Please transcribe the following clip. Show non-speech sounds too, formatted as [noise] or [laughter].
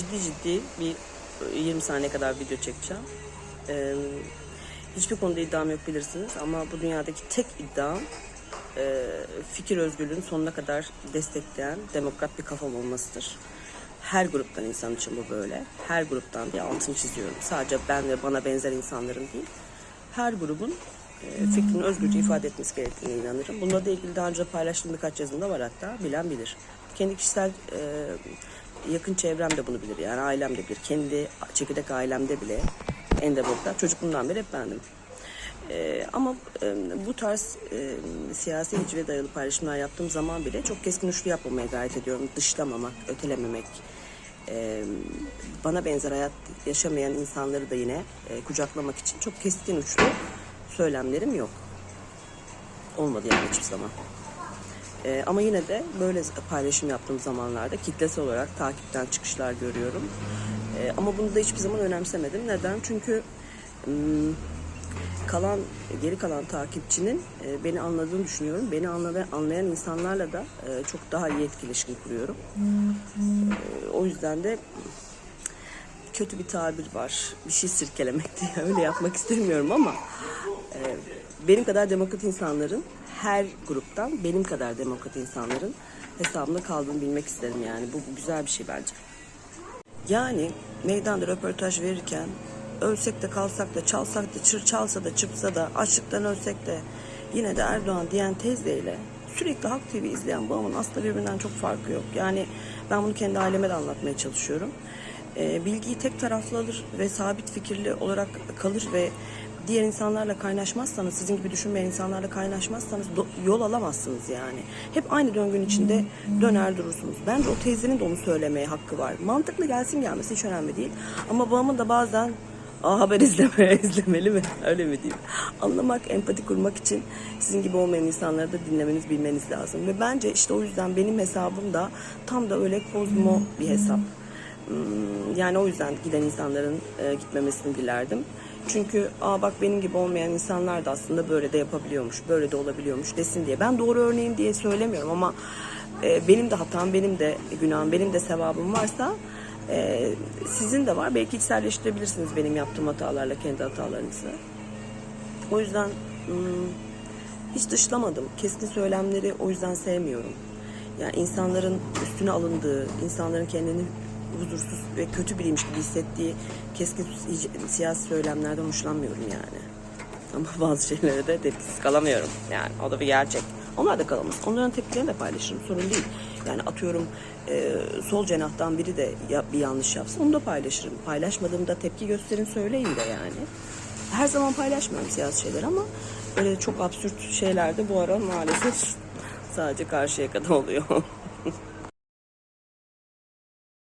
ciddi ciddi bir e, 20 saniye kadar video çekeceğim. Ee, hiçbir konuda iddiam yok bilirsiniz ama bu dünyadaki tek iddiam e, fikir özgürlüğünü sonuna kadar destekleyen demokrat bir kafam olmasıdır. Her gruptan insan için bu böyle. Her gruptan bir altını çiziyorum. Sadece ben ve bana benzer insanların değil. Her grubun e, fikrini özgürce ifade etmesi gerektiğine inanırım. Bununla da ilgili daha önce paylaştığım birkaç yazımda var hatta. Bilen bilir. Kendi kişisel e, yakın çevrem de bunu bilir. Yani ailem de bilir. Kendi çekirdek ailemde bile en demokrat. Çocukluğumdan beri hep bendim. Ee, ama e, bu tarz e, siyasi hicve dayalı paylaşımlar yaptığım zaman bile çok keskin uçlu yapmamaya gayret ediyorum. Dışlamamak, ötelememek. e, bana benzer hayat yaşamayan insanları da yine e, kucaklamak için çok keskin uçlu söylemlerim yok. Olmadı yani hiçbir zaman. E, ama yine de böyle paylaşım yaptığım zamanlarda kitlesel olarak takipten çıkışlar görüyorum. E, ama bunu da hiçbir zaman önemsemedim. Neden? Çünkü kalan geri kalan takipçinin e, beni anladığını düşünüyorum. Beni anlayan, anlayan insanlarla da e, çok daha iyi etkileşim kuruyorum. E, o yüzden de kötü bir tabir var. Bir şey sirkelemek diye [laughs] öyle yapmak istemiyorum ama e, benim kadar demokrat insanların her gruptan benim kadar demokrat insanların hesabında kaldığını bilmek isterim yani. Bu, güzel bir şey bence. Yani meydanda röportaj verirken ölsek de kalsak da çalsak da çır çalsa da çıpsa da açlıktan ölsek de yine de Erdoğan diyen teyzeyle sürekli Halk TV izleyen bu adamın aslında birbirinden çok farkı yok. Yani ben bunu kendi aileme de anlatmaya çalışıyorum. Ee, bilgiyi tek taraflı alır ve sabit fikirli olarak kalır ve diğer insanlarla kaynaşmazsanız, sizin gibi düşünmeyen insanlarla kaynaşmazsanız yol alamazsınız yani. Hep aynı döngünün içinde döner durursunuz. Bence o teyzenin de onu söylemeye hakkı var. Mantıklı gelsin gelmesi hiç önemli değil. Ama babamın da bazen Aa, haber izleme, [laughs] izlemeli mi? Öyle mi diyeyim? Anlamak, empati kurmak için sizin gibi olmayan insanları da dinlemeniz, bilmeniz lazım. Ve bence işte o yüzden benim hesabım da tam da öyle kozmo bir hesap. Hmm, Yani o yüzden giden insanların e, gitmemesini dilerdim. Çünkü aa bak benim gibi olmayan insanlar da aslında böyle de yapabiliyormuş, böyle de olabiliyormuş desin diye. Ben doğru örneğim diye söylemiyorum ama e, benim de hatam, benim de günahım, benim de sevabım varsa e, sizin de var. Belki içselleştirebilirsiniz benim yaptığım hatalarla kendi hatalarınızı. O yüzden hmm, hiç dışlamadım. Keskin söylemleri o yüzden sevmiyorum. Yani insanların üstüne alındığı, insanların kendini huzursuz ve kötü biriymiş gibi hissettiği keskin siyasi söylemlerden hoşlanmıyorum yani. Ama [laughs] bazı şeylere de tepkisiz kalamıyorum. Yani o da bir gerçek. Onlar da kalamaz. Onların tepkilerini de paylaşırım. Sorun değil. Yani atıyorum e, sol cenahtan biri de ya, bir yanlış yapsın onu da paylaşırım. Paylaşmadığımda tepki gösterin söyleyin de yani. Her zaman paylaşmıyorum siyasi şeyler ama öyle çok absürt şeyler de bu ara maalesef [laughs] sadece karşıya kadar oluyor. [laughs]